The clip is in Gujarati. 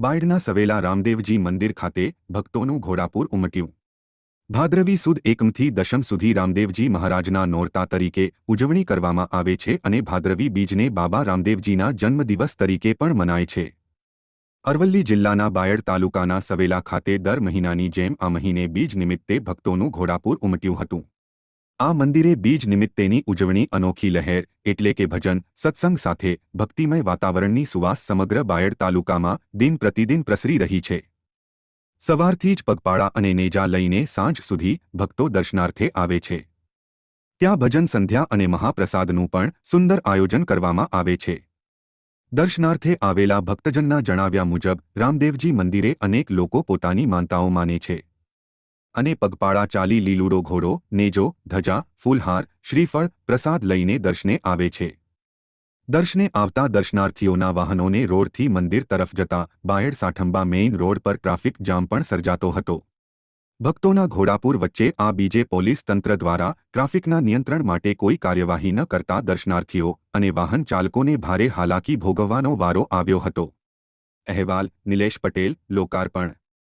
બાયડના સવેલા રામદેવજી મંદિર ખાતે ભક્તોનું ઘોડાપૂર ઉમટ્યું. ભાદ્રવી સુદ એકમથી દશમ સુધી રામદેવજી મહારાજના નોરતા તરીકે ઉજવણી કરવામાં આવે છે અને ભાદ્રવી બીજને બાબા રામદેવજીના જન્મદિવસ તરીકે પણ મનાય છે. અરવલ્લી જિલ્લાના બાયડ તાલુકાના સવેલા ખાતે દર મહિનાની જેમ આ મહિને બીજ નિમિત્તે ભક્તોનું ઘોડાપૂર ઉમટ્યું હતું. આ મંદિરે બીજ નિમિત્તેની ઉજવણી અનોખી લહેર એટલે કે ભજન, સત્સંગ સાથે ભક્તિમય વાતાવરણની સુવાસ સમગ્ર બાયડ તાલુકામાં દિન પ્રતિદિન પ્રસરી રહી છે. સવારથી જ પગપાળા અને નેજા લઈને સાંજ સુધી ભક્તો દર્શનાર્થે આવે છે. ત્યાં ભજન સંધ્યા અને મહાપ્રસાદનું પણ સુંદર આયોજન કરવામાં આવે છે. દર્શનાર્થે આવેલા ભક્તજનના જણાવ્યા મુજબ રામદેવજી મંદિરે અનેક લોકો પોતાની માનતાઓ માને છે. અને પગપાળા ચાલી લીલુડો ઘોડો, નેજો, ધજા, ફૂલહાર, શ્રીફળ, પ્રસાદ લઈને દર્શને આવે છે. દર્શને આવતા દર્શનાર્થીઓના વાહનોને રોડથી મંદિર તરફ જતા બાયડ સાઠંબા મેઇન રોડ પર ટ્રાફિક જામ પણ સર્જાતો હતો. ભક્તોના ઘોડાપુર વચ્ચે આ બીજે પોલીસ તંત્ર દ્વારા ટ્રાફિકના નિયંત્રણ માટે કોઈ કાર્યવાહી ન કરતા દર્શનાર્થીઓ અને વાહન ચાલકોને ભારે હાલાકી ભોગવવાનો વારો આવ્યો હતો. અહેવાલ, નિલેશ પટેલ, લોકાર્પણ.